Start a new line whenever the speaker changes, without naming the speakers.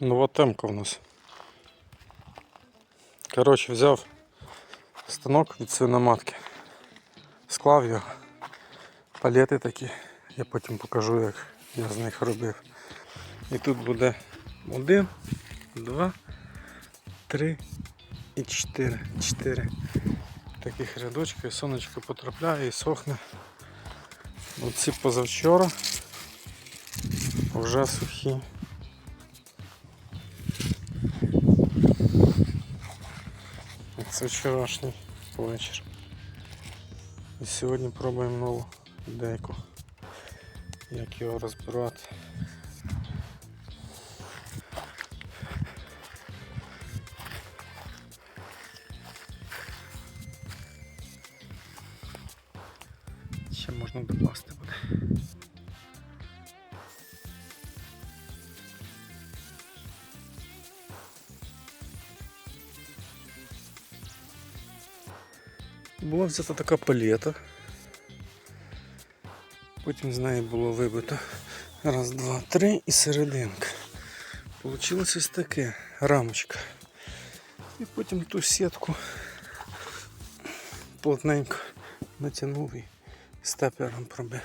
Нова темка у нас. Коротше, взяв станок від свиноматки, склав його, палети такі, я потім покажу, як я з них робив. І тут буде один, два, три і чотири. Чотири таких рядочки, сонечко потрапляє і сохне. Оці позавчора вже сухі. Це вчорашній вечір. І сьогодні пробуємо нову ідейку. Як його розбирати. Ще можна докласти буде. Була взята така палета. Потім з неї було вибито раз, два, три і серединка. Получилось ось таке рамочка. І потім ту сітку плотненько натягнув і степером пробив.